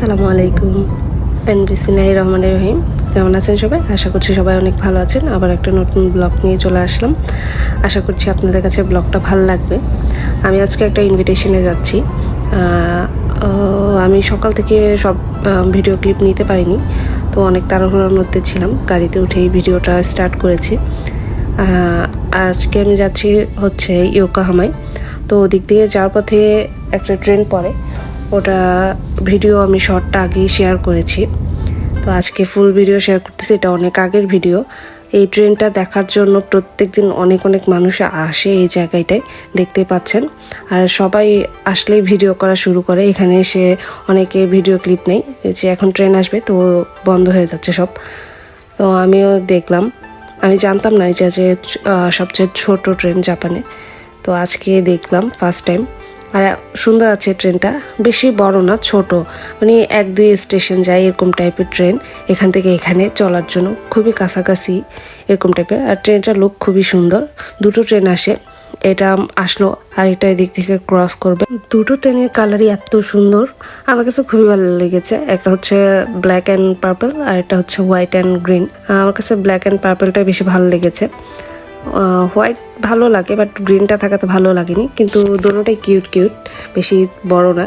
আসসালামু আলাইকুম। এন্ড বিসমিল্লাহ রহমান রহিম। কেমন আছেন সবাই? আশা করছি সবাই অনেক ভালো আছেন। আবার একটা নতুন ব্লগ নিয়ে চলে আসলাম। আশা করছি আপনাদের কাছে ব্লগটা ভালো লাগবে। আমি আজকে একটা ইনভিটেশনে যাচ্ছি। আমি সকাল থেকে সব ভিডিও ক্লিপ নিতে পারিনি। তো অনেক তাড়াহুড়োর মধ্যে ছিলাম। গাড়িতে উঠেই ভিডিওটা স্টার্ট করেছি। আজকে আমি যাচ্ছি হচ্ছে ইয়োকাহামায় তো ওদিক দিয়ে যাওয়ার পথে একটা ট্রেন পড়ে। ওটা ভিডিও আমি শর্টটা আগেই শেয়ার করেছি। তো আজকে ফুল ভিডিও শেয়ার করতেছি, এটা অনেক আগের ভিডিও এই ট্রেনটা দেখার জন্য প্রত্যেকদিন অনেক অনেক মানুষ আসে এই জায়গাটায়, দেখতে পাচ্ছেন। আর সবাই আসলেই ভিডিও করা শুরু করে। এখানে এসে অনেকে ভিডিও ক্লিপ নেই, এই যে এখন ট্রেন আসবে, তো বন্ধ হয়ে যাচ্ছে সব। তো আমিও দেখলাম। আমি জানতাম না এটা যে সবচেয়ে ছোট ট্রেন জাপানে। তো আজকে দেখলাম ফার্স্ট টাইম আর সুন্দর আছে ট্রেনটা। বেশি বড় না, ছোট। মানে এক, দুই স্টেশন যায় এরকম টাইপের ট্রেন। এখান থেকে এখানে চলার জন্য খুবই কাছাকাছি এরকম টাইপের। আর ট্রেনটার লুক খুবই সুন্দর। দুটো ট্রেন আসে। এটা আসলো আর এটা এদিক থেকে ক্রস করবে। দুটো ট্রেনের কালারই এত সুন্দর। আমার কাছে খুবই ভালো লেগেছে। একটা হচ্ছে ব্ল্যাক অ্যান্ড পার্পল আর একটা হচ্ছে হোয়াইট অ্যান্ড গ্রিন আমার কাছে ব্ল্যাক অ্যান্ড পার্পলটা বেশি ভালো লেগেছে। হোয়াইট ভালো লাগে বাট গ্রিনটা থাকাতে ভালো লাগেনি। কিন্তু দোনোটাই কিউট কিউট বেশি বড় না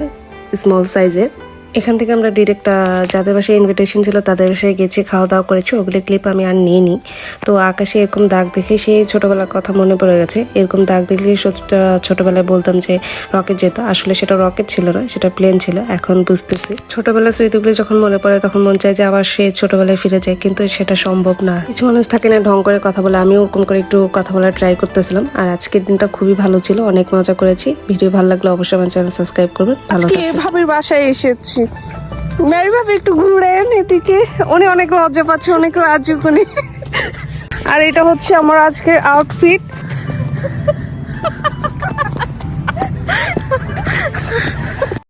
স্মল সাইজের এখান থেকে আমরা ডিরেক্ট যাদের বাসায় ইনভিটেশন ছিল তাদের বাসায় গেছি খাওয়া দাওয়া করেছি ওগুলি ক্লিপ আমি আর নিয়ে নিই। তো আকাশে এরকম দাগ দেখে সেই ছোটবেলার কথা মনে পড়ে গেছে। এরকম দাগ দেখলে সত্যি ছোটবেলায় বলতাম যে রকেট যেত। আসলে সেটা রকেট ছিল না সেটা প্লেন ছিল। এখন বুঝতেছি। ছোটবেলার স্মৃতিগুলি যখন মনে পড়ে তখন মন চায় যে আবার সে ছোটবেলায় ফিরে যায় কিন্তু সেটা সম্ভব না। কিছু মানুষ থাকে না ঢং করে কথা বলে আমিও ওরকম করে একটু কথা বলার ট্রাই করতেছিলাম। আর আজকের দিনটা খুবই ভালো ছিল অনেক মজা করেছি। ভিডিও ভালো লাগলে অবশ্যই আমার চ্যানেল সাবস্ক্রাইব করবেন। ভালো ভাবির বাসায় এসেছি। মেরি ভাবি একটু ঘুরেন এদিকে। উনি অনেক লজ্জা পাচ্ছে, অনেক লাজুক উনি। আর এটা হচ্ছে আমার আজকের আউটফিট